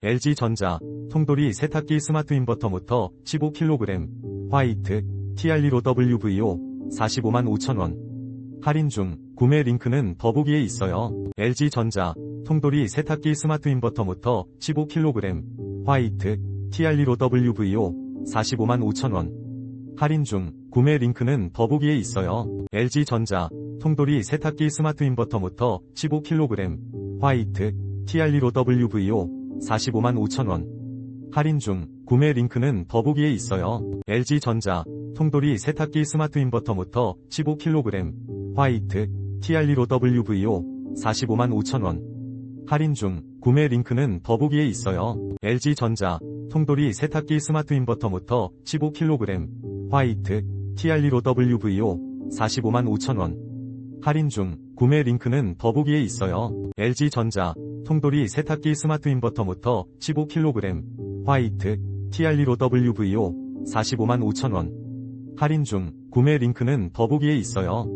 LG전자, 통돌이 세탁기 스마트 인버터 모터 15kg, 화이트, TR15 WVO 45만 5천원. 할인 중, 구매 링크는 더보기에 있어요. LG전자, 통돌이 세탁기 스마트 인버터 모터 15kg, 화이트, TR15 WVO 45만 5천원. 할인 중, 구매 링크는 더보기에 있어요. LG전자, 통돌이 세탁기 스마트 인버터 모터 15kg, 화이트, TR15 WVO 45만 5천원. 할인 중, 구매 링크는 더보기에 있어요. LG전자, 통돌이 세탁기 스마트 인버터 모터 15kg, 화이트, TR15 WVO 45만 5천원. 할인 중, 구매 링크는 더보기에 있어요. LG전자, 통돌이 세탁기 스마트 인버터 모터 15kg, 화이트, TR15 WVO 45만 5천원. 할인 중, 구매 링크는 더보기에 있어요. LG전자, 통돌이 세탁기 스마트 인버터 모터 15kg, 화이트, TR15 WVO 45만 5천원. 할인 중, 구매 링크는 더보기에 있어요.